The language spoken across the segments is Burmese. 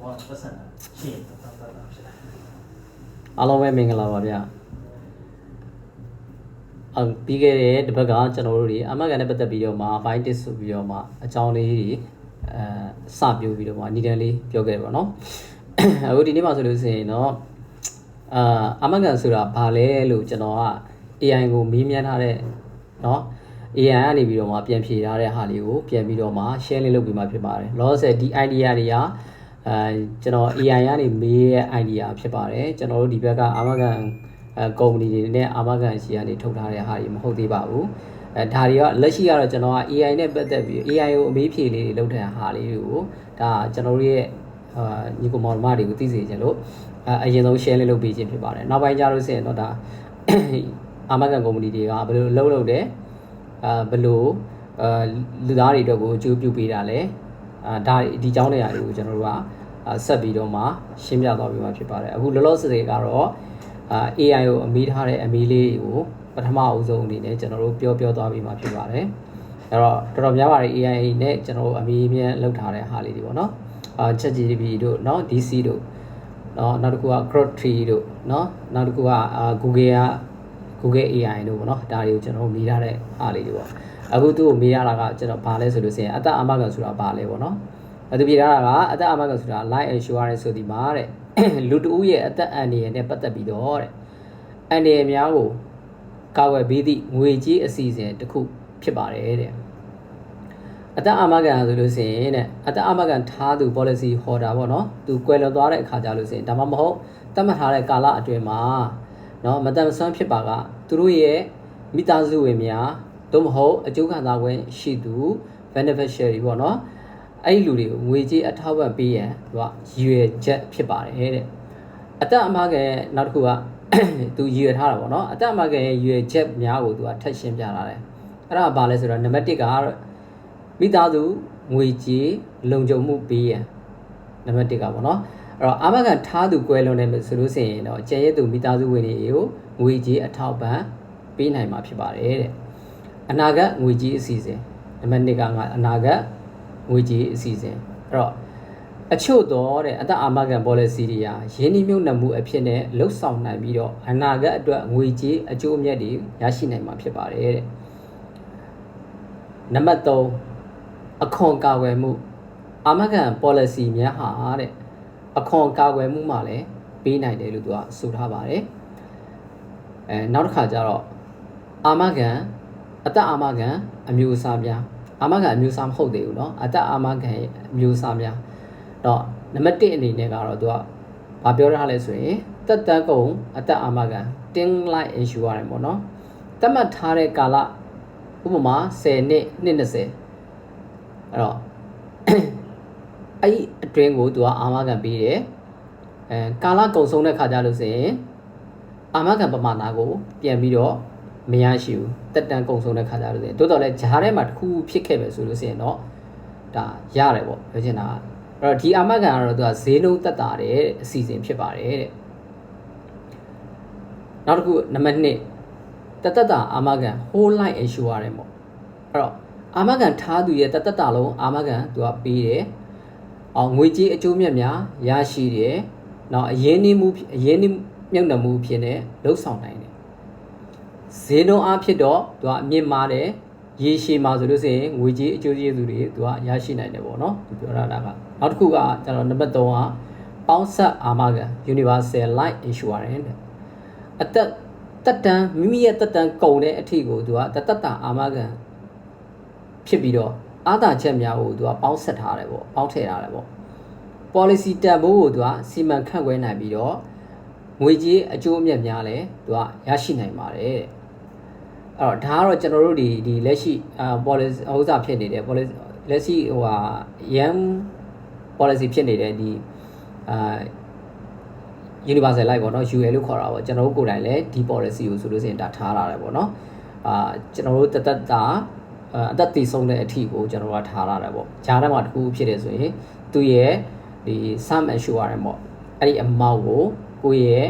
ဟိုကပတ်စံရှင်းတော့တော့တော့ဖြစ်တယ် အားလုံးပဲမင်္ဂလာပါဗျအပြီးခဲ့တဲ့တစ်ပတ်ကကျွန်တော်တို့ဒီအမကန်နဲ့ပတ်သက်ပြီးတော့မှ file test ဆိုပြီးတော့မှအကြောင်းလေးတွေအဲစပြပြီးတော့မှအနီတန်းလေးပြောခဲ့တယ်ပေါ့နော်အခုဒီနေ့မှဆိုလို့ဆိုရင်တော့အာအမကန်ဆိုတာဘာလဲလို့ကျွန်တော်က AI ကိုမေးမြန်းထားတဲ့เนาะ AI ကနေပြီးတော့မှပြန်ဖြေထားတဲ့ဟာလေးကိုပြန်ပြီးတော့မှ share လေးလုပ်ပြီးမှဖြစ်ပါတယ်လောဆယ်ဒီ idea တွေက အဲကျွန်တော် AI ကနေမေးရဲ့ idea ဖြစ်ပါတယ်ကျွန်တော်တို့ဒီဘက်ကအာမခံအဲကုမ္ပဏီတွေနဲ့အာမခံရှိကနေထုတ်ထားတဲ့ဟာတွေမဟုတ်သေးပါဘူးအဲဒါတွေကလက်ရှိကတော့ကျွန်တော်က AI နဲ့ပတ်သက်ပြီး AI ကိုအမေးဖြေလေးတွေလုပ်တဲ့ဟာလေးတွေကိုဒါကျွန်တော်တို့ရဲ့အာညီကောင်မောင်မတွေကိုသိစေချင်လို့အဲအရင်ဆုံး share လေးလုပ်ပေးခြင်းဖြစ်ပါတယ်နောက်ပိုင်းကျတော့ဆိုရင်တော့ဒါအာမခံကုမ္ပဏီတွေကဘယ်လိုလုပ်လုပ်တယ်အာဘယ်လို့အာလူသားတွေအတွက်ကိုအကျိုးပြုပေးတာလဲ အာဒါဒီကြောင်းနေရာတွေကိုကျွန်တော်တို့ကအာဆက်ပြီးတော့မှရှင်းပြသွားပြီးမှဖြစ်ပါတယ်အခုလောလောဆယ်ကတော့အာ AI ကိုအမေးထားတဲ့အမေးလေးကိုပထမအဦးဆုံးအနေနဲ့ကျွန်တော်တို့ပြောပြောသွားပြီးမှဖြစ်ပါတယ်အဲ့တော့တော်တော်များပါတယ် AI နဲ့ကျွန်တော်တို့အမေးမြန်းလောက်ထားတဲ့ဟာလေးတွေပေါ့နော်အာ ChatGPT တို့เนาะ DC တို့เนาะနောက်တစ်ခုက Grok 3တို့เนาะနောက်တစ်ခုကအာ Google က Google AI တို့ပေါ့နော်ဒါတွေကိုကျွန်တော်တို့မေးထားတဲ့အားလေးတွေပေါ့ အခုသူ့ကိုမေးရတာကကျွန်တော်ဘာလဲဆိုလို့ဆိုရင်အတ္တအာမခံဆိုတာဘာလဲပေါ့နော်အတူပြေထားတာကအတ္တအာမခံဆိုတာ life insurance ဆိုဒီမှာတဲ့လူတဦးရဲ့အသက်အန္တရာယ်နဲ့ပတ်သက်ပြီးတော့တဲ့အန္တရာယ်များကိုကာကွယ်ပေးသည့်ငွေကြေးအစီအစဉ်တစ်ခုဖြစ်ပါတယ်တဲ့အတ္တအာမခံဆိုလို့ဆိုရင်တဲ့အတ္တအာမခံထားသူ policy holder ပေါ့နော်သူကွယ်လွန်သွားတဲ့အခါကြလို့ဆိုရင်ဒါမှမဟုတ်တတ်မှတ်ထားတဲ့ကာလအတွင်းမှာနော်မတန်ဆွမ်းဖြစ်ပါကသူတို့ရဲ့မိသားစုဝင်များ သို့မဟုတ်အကျိုးခံစားခွင့်ရှိသူ beneficiary ပေါ့နော်အဲ့ဒီလူတွေကိုငွေကြေးအထောက်အပံ့ပေးရန်သူကရည်ရွယ်ချက်ဖြစ်ပါတယ်တဲ့အသက်အမခံရဲ့နောက်တစ်ခုကသူရည်ရွယ်ထားတာပေါ့နော်အသက်အမခံရဲ့ရည်ရွယ်ချက်များကိုသူကထပ်ရှင်းပြလာတယ်အဲ့ဒါကဘာလဲဆိုတော့နံပါတ်1ကမိသားစုငွေကြေးလုံခြုံမှုပေးရန်နံပါတ်1ကပေါ့နော်အဲ့တော့အာမခံထားသူကွဲလွန်နေမယ်ဆိုလို့ရှိရင်တော့ကျန်ရဲ့သူမိသားစုဝင်တွေကိုငွေကြေးအထောက်ပံ့ပေးနိုင်မှာဖြစ်ပါတယ်တဲ့ အနာဂတ်ငွေကြေးအစီအစဉ်နံပါတ်2ကငါအနာဂတ်ငွေကြေးအစီအစဉ်အဲ့တော့အချို့တော့တဲ့အသက်အာမခံ policy တွေဟာရင်းနှီးမြှုပ်နှံမှုအဖြစ်နဲ့လှုပ်ဆောင်နိုင်ပြီးတော့အနာဂတ်အတွက်ငွေကြေးအကျိုးအမြတ်တွေရရှိနိုင်မှာဖြစ်ပါတယ်တဲ့နံပါတ်3အခွန်ကာကွယ်မှုအာမခံ policy များဟာတဲ့အခွန်ကာကွယ်မှုမှလည်းပေးနိုင်တယ်လို့သူကဆိုထားပါတယ်အဲနောက်တစ်ခါကျတော့အာမခံ အသက်အာမခံအမျိုးအစားများအာမခံအမျိုးအစားမဟုတ်သေးဘူးเนาะအသက်အာမခံရဲ့အမျိုးအစားများတော့နံပါတ်1အနေနဲ့ကတော့သူကဘာပြောထားလဲဆိုရင်တက်တန်းကုန်အသက်အာမခံ ting life insurance ပေါ့เนาะသတ်မှတ်ထားတဲ့ကာလဥပမာ10နှစ်နှစ်20အဲ့တော့ အဲ့ဒီအတွင်းကိုသူကအာမခံပေးတယ်အဲကာလကုံဆုံးတဲ့ခါကြလို့ဆိုရင်အာမခံပမာဏကိုပြန်ပြီးတော့ မရရှိဘူးတက်တန်ကုံဆုံးတဲ့ခါကြလို့ဆိုရင်တိုးတော်လဲဂျားထဲမှာတစ်ခုဖြစ်ခဲ့ပဲဆိုလို့ဆိုရင်တော့ဒါရတယ်ပေါ့ပြောချင်တာကအဲ့တော့ဒီအာမခံကတော့သူကဈေးနှုန်းတက်တာတဲ့အစီအစဉ်ဖြစ်ပါတယ်တဲ့နောက်တစ်ခုနံပါတ်1တတတအာမခံ whole life insurance ပေါ့အဲ့တော့အာမခံထားသူရဲ့တတတလုံးအာမခံသူကပေးတယ်အောင်ငွေကြေးအကျိုးမြတ်များရရှိတယ်။နောက်အရင်းနှီးမှုအရင်းနှီးမြုပ်နှံမှုဖြစ်နေလှုပ်ဆောင်နိုင်တယ်။ ဈေးနှုန်းအားဖြစ်တော့သူကအမြင့်မားတယ်။ရေရှည်မှာဆိုလို့ဆိုရင်ငွေကြေးအကျိုးကျေးဇူးတွေသူကရရှိနိုင်တယ်ပေါ့နော်။သူပြောတာကနောက်တစ်ခုကကျွန်တော်နံပါတ်3ကပေါင်းဆက်အာမခံ Universal Life Insurance တဲ့အသက်တက်တန်းမိမိရဲ့တက်တန်းကုန်တဲ့အထိကိုသူကတတတအာမခံဖြစ်ပြီးတော့အာသာချက်များကိုသူကပေါင်းဆက်ထားတယ်ပေါ့ပေါင်းထည့်ထားတယ်ပေါ့ policy တန်ဖိုးကိုသူကစီမံခန့်ခွဲနိုင်ပြီးတော့ငွေကြေးအကျိုးအမြတ်များလည်းသူကရရှိနိုင်ပါတယ်တဲ့ အဲ့တော့ဒါကတော့ကျွန်တော်တို့ဒီဒီလက်ရှိအာ policy ဥစ္စာဖြစ်နေတဲ့ policy လက်ရှိဟိုဟာ young policy ဖြစ်နေတဲ့ဒီအာ universal life ပေါ့နော် UL လို့ခေါ်တာပေါ့ကျွန်တော်တို့ကိုယ်တိုင်လည်းဒီ policy ကိုဆိုလို့ရှိရင်ဒါထားလာတယ်ပေါ့နော်အာကျွန်တော်တို့တသက်တာအသက်တည်ဆုံးတဲ့အထီကိုကျွန်တော်တို့ကထားလာတယ်ပေါ့ဂျားထဲမှာတစ်ခုဖြစ်တယ်ဆိုရင်သူ့ရဲ့ဒီ sum assurance ပေါ့အဲ့ဒီ amount ကိုကိုယ့်ရဲ့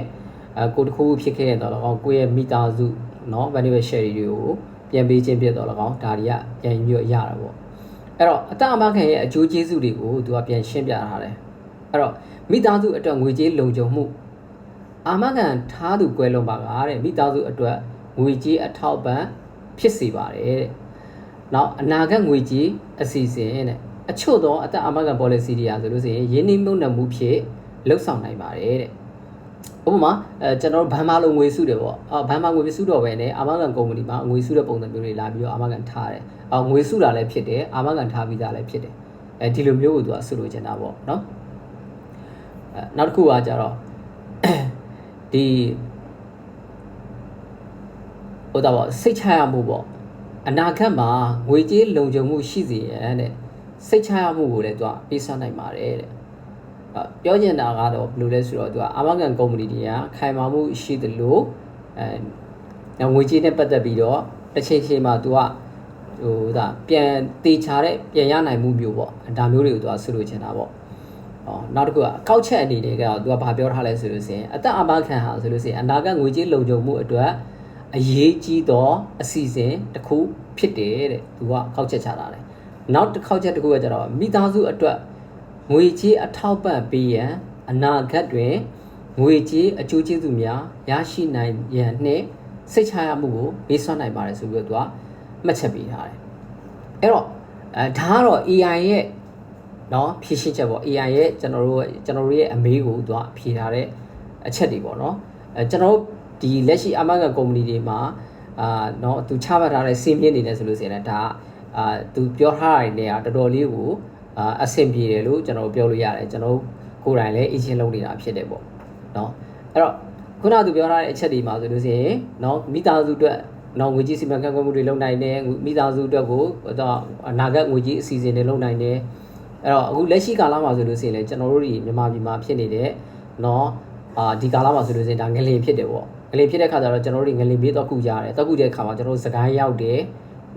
အကိုတစ်ခုဖြစ်ခဲ့တဲ့တော့၎င်းကိုယ့်ရဲ့မိသားစု เนาะ beneficiary တွေကိုပြန်ပေးခြင်းဖြစ်တော့၎င်းဒါတွေကပြန်ပြီးရတာပေါ့အဲ့တော့အသက်အမခံရဲ့အကျိုးကျေးဇူးတွေကိုသူကပြန်ရှင်းပြထားတယ် အဲ့တော့မိသားစုအတွက်ငွေကြေးလုံခြုံမှုအာမခံထားသူကွဲလွန်ပါကတဲ့မိသားစုအတွက်ငွေကြေးအထောက်ပံ့ဖြစ်စေပါတယ်တဲ့နောက်အနာဂတ်ငွေကြေးအစီအစဉ်တဲ့အချို့သောအသက်အာမခံ policy တွေအားဆိုလို့ရှိရင်ရင်းနှီးမြှုပ်နှံမှုဖြစ်လှုပ်ဆောင်နိုင်ပါတယ်တဲ့ ဥပမာအဲကျွန်တော်တို့ဘန်မာလိုငွေစုတယ်ပေါ့အော်ဘန်မာငွေစုတော့ပဲねအာမခံကုမ္ပဏီမှာငွေစုတဲ့ပုံစံမျိုးတွေလာပြီးတော့အာမခံထားတယ်အော်ငွေစုတာလည်းဖြစ်တယ်အာမခံထားပြီးသားလည်းဖြစ်တယ်အဲဒီလိုမျိုးကိုသူကဆုလို့ချင်တာပေါ့နော်အဲနောက်တစ်ခုကကြတော့ဒီဟိုတော့ပေါ့စိတ်ချရမှုပေါ့အနာဂတ်မှာငွေကြေးလုံခြုံမှုရှိစေရန်တဲ့စိတ်ချရမှုကိုလည်းသူကပေးစွမ်းနိုင်ပါတယ်တဲ့အဲ့ ပြောချင်တာကတော့ဘယ်လိုလဲဆိုတော့သူကအာမခံကုမ္ပဏီတွေကခိုင်မာမှုရှိသလိုအဲငွေကြေးနဲ့ပတ်သက်ပြီးတော့တစ်ချိန်ချိန်မှာသူကဟိုဒါပြန်တေချာတဲ့ပြန်ရနိုင်မှုမျိုးပေါ့ဒါမျိုးတွေကိုသူကဆွလို့ချင်တာပေါ့ဟောနောက်တစ်ခုကအကောက်ချက်အနေနဲ့ကတော့သူကဘာပြောထားလဲဆိုလို့ရှိရင်အသက်အာမခံဟာဆိုလို့ရှိရင်အနာဂတ်ငွေကြေးလုံခြုံမှုအတွက်အရေးကြီးသောအစီအစဉ်တစ်ခုဖြစ်တယ်တဲ့သူကကောက်ချက်ချတာတယ်နောက်တစ်ခေါက်ချက်တစ်ခုကကျတော့မိသားစုအတွက် ငွေကြေးအထောက်ပံ့ပေးရန်အနာဂတ်တွင်ငွေကြေးအကျိုးကျေးဇူးများရရှိနိုင်ရန်နှင့်စိတ်ချရမှုကိုပေးစွမ်းနိုင်ပါတယ်ဆိုပြီးတော့သူကမှတ်ချက်ပေးထားတယ်အဲ့တော့အဲဒါကတော့ AI ရဲ့เนาะဖြည့်ရှင်းချက်ပေါ့ AI ရဲ့ကျွန်တော်တို့ကျွန်တော်တို့ရဲ့အမေးကိုသူကဖြေထားတဲ့အချက်တွေပေါ့เนาะအဲကျွန်တော်တို့ဒီလက်ရှိအမကန်ကုမ္ပဏီတွေမှာအာเนาะသူချမှတ်ထားတဲ့စီးမြင့်နေတယ်ဆိုလို့ဆိုရင်လည်းဒါအာသူပြောထားတာတွေနဲ့တော်တော်လေးကို အာအဆင်ပြေတယ်လို့ကျွန်တော်ပြောလို့ရတယ်ကျွန်တော်ကိုယ်တိုင်လည်းအချင်းလုံးနေတာဖြစ်တယ်ပေါ့နော်အဲ့တော့ခုနကသူပြောထားတဲ့အချက်ဒီမှာဆိုလို့ရှိရင်နော်မိသားစုအတွက်နော်ငွေကြီးစီမံခန့်ခွဲမှုတွေလုပ်နိုင်တယ်မိသားစုအတွက်ကိုတော့အနာဂတ်ငွေကြီးအစီအစဉ်တွေလုပ်နိုင်တယ်အဲ့တော့အခုလက်ရှိကာလမှာဆိုလို့ရှိရင်လည်းကျွန်တော်တို့ဒီမြန်မာပြည်မှာဖြစ်နေတဲ့နော်အာဒီကာလမှာဆိုလို့ရှိရင်ဒါငလင်ဖြစ်တယ်ပေါ့ငလင်ဖြစ်တဲ့ခါကျတော့ကျွန်တော်တို့ငလင်ဘေးတော့ကုကြရတယ်တော့ကုတဲ့ခါမှာကျွန်တော်တို့စကိုင်းရောက်တယ်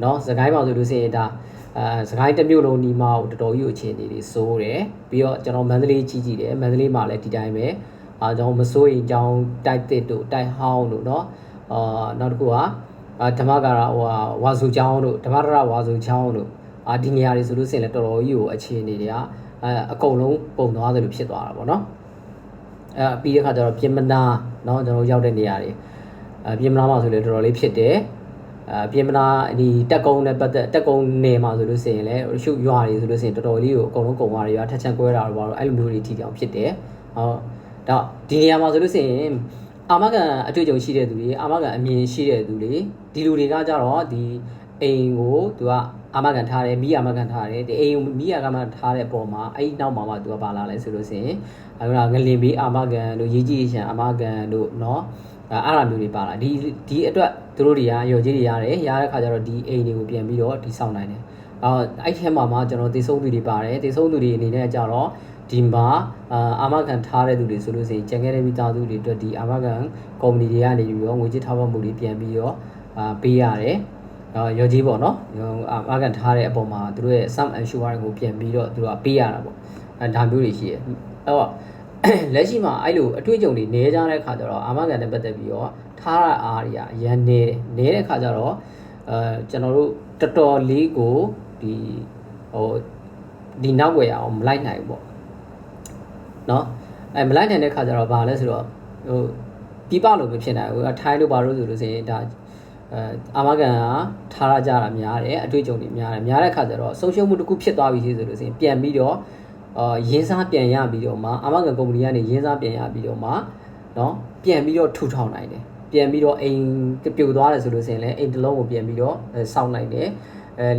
နော်စကိုင်းမှာဆိုလို့ရှိရင်ဒါ အဲစကိုင်းတစ်မြို့လုံးနီးမကိုတော်တော်ကြီးအခြေအနေတွေစိုးတယ်ပြီးတော့ကျွန်တော်မန္တလေးကြီးကြည့်တယ်မန္တလေးမှာလည်းဒီတိုင်းပဲအာကျွန်တော်မစိုးရင်ကြောင်းတိုက်တစ်တို့တိုက်ဟောင်းတို့เนาะအာနောက်တစ်ခုကအာဓမ္မကာရဟိုဝါစုချောင်းတို့ဓမ္မရရဝါစုချောင်းတို့အာဒီနေရာတွေဆိုလို့ရှိရင်လည်းတော်တော်ကြီးကိုအခြေအနေတွေကအဲအကုန်လုံးပုံသွားတယ်လို့ဖြစ်သွားတာပေါ့เนาะအဲပြီးတဲ့ခါကျတော့ပြင်မနာเนาะကျွန်တော်ရောက်တဲ့နေရာတွေအဲပြင်မနာမှာဆိုလေတော်တော်လေးဖြစ်တယ် အဲပြင်မနာဒီတက်ကုန်းနဲ့ပတ်သက်တက်ကုန်းနေမှာဆိုလို့ရှိရင်လည်းရှုရွာတွေဆိုလို့ရှိရင်တော်တော်လေးကိုအကုန်လုံးကုံသွားတွေရွာထက်ချန်ကွဲတာတော့ဘာလို့အဲ့လိုမျိုးတွေထီတောင်ဖြစ်တယ်ဟောတော့ဒီနေရာမှာဆိုလို့ရှိရင်အာမခံအတွေ့အကြုံရှိတဲ့သူတွေအာမခံအမြင်ရှိတဲ့သူတွေဒီလူတွေကကြတော့ဒီအိမ်ကိုသူကအာမခံထားတယ်မိအာမခံထားတယ်ဒီအိမ်ကိုမိအာမခံထားတဲ့ပုံမှာအဲ့ဒီနောက်မှာမှသူကပါလာလဲဆိုလို့ရှိရင်အဲ့ဒါငလင်ဘေးအာမခံတို့ရေးကြည့်ရန်အာမခံတို့เนาะအဲ့အဲ့လိုမျိုးတွေပါလာဒီဒီအတွက် သူတို့တွေကရော်ကြီးတွေရတယ်ရတဲ့ခါကျတော့ဒီအိမ်တွေကိုပြန်ပြီးတော့ဒီဆောင်နိုင်တယ်အော်အဲ့ထဲမှာမှကျွန်တော်သေဆုံးသူတွေပါတယ်သေဆုံးသူတွေအနေနဲ့ကြတော့ဒီမှာအာအာမခံထားတဲ့သူတွေဆိုလို့ရှိရင်ကျန်ခဲ့တဲ့မိသားစုတွေအတွက်ဒီအာမခံကုမ္ပဏီတွေကနေပြီးတော့ငွေကြေးထောက်ပံ့မှုတွေပြန်ပြီးတော့အာပေးရတယ်အော်ရော်ကြီးပေါ့နော်အာမခံထားတဲ့အပေါ်မှာသူတို့ရဲ့ sum insurance ကိုပြန်ပြီးတော့သူတို့ကပေးရတာပေါ့အဲဒါမျိုးတွေရှိတယ်အဲ့တော့ လက်ရှိမှာအဲ့လိုအတွေ့အကြုံတွေနေကြတဲ့ခါကျတော့အာမခံနဲ့ပတ်သက်ပြီးတော့ထားရအားတွေကအရန်နေတယ်နေတဲ့ခါကျတော့အဲကျွန်တော်တို့တော်တော်လေးကိုဒီဟိုဒီနောက်ွယ်ရအောင်မလိုက်နိုင်ဘူးပေါ့နော်အဲမလိုက်နိုင်တဲ့ခါကျတော့ဘာလဲဆိုတော့ဟိုပြပလို့မဖြစ်နိုင်ဘူးထိုင်းလို့ဘာလို့ဆိုလို့ဆိုရင်ဒါအဲအာမကန်ကထားရကြတာများတယ်အတွေ့အကြုံတွေများတယ်များတဲ့ခါကျတော့ဆုံးရှုံးမှုတစ်ခုဖြစ်သွားပြီဆိုလို့ဆိုရင်ပြန်ပြီးတော့ အာရင်းစားပြန်ရပြီးတော့မှအာမခံကုမ္ပဏီကနေရင်းစားပြန်ရပြီးတော့မှเนาะပြန်ပြီးတော့ထူထောင်နိုင်တယ်ပြန်ပြီးတော့အိမ်ပြိုသွားတယ်ဆိုလို့ဆိုရင်လည်းအိမ်တစ်လုံးကိုပြန်ပြီးတော့စောင့်နိုင်တယ်အဲ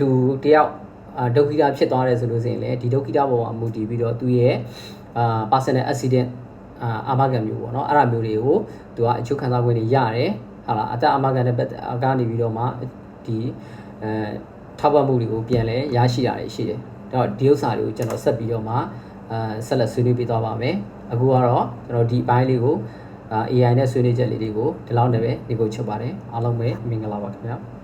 လူတယောက်အာဒုက္ခိတဖြစ်သွားတယ်ဆိုလို့ဆိုရင်လည်းဒီဒုက္ခိတပေါ်မှာမူတည်ပြီးတော့သူရဲ့အာ personal accident အာအာမခံမျိုးပေါ့เนาะအဲ့ဒါမျိုးတွေကိုသူကအကျိုးခံစား권တွေရတယ်ဟာလားအသက်အာမခံတဲ့ဘက်ကနေပြီးတော့မှဒီအဲထောက်ပံ့မှုတွေကိုပြန်လဲရရှိတာတွေရှိတယ် တော့ဒီဥစ္စာတွေကိုကျွန်တော်ဆက်ပြီးတော့မှအဲဆက်လက်ဆွေးနွေးပေးသွားပါမယ်အခုကတော့ကျွန်တော်ဒီအပိုင်းလေးကိုအာ AI နဲ့ဆွေးနွေးချက်လေးတွေကိုဒီလောက်နဲ့ပဲဒီကိုချုပ်ပါတယ်အားလုံးပဲမင်္ဂလာပါခင်ဗျာ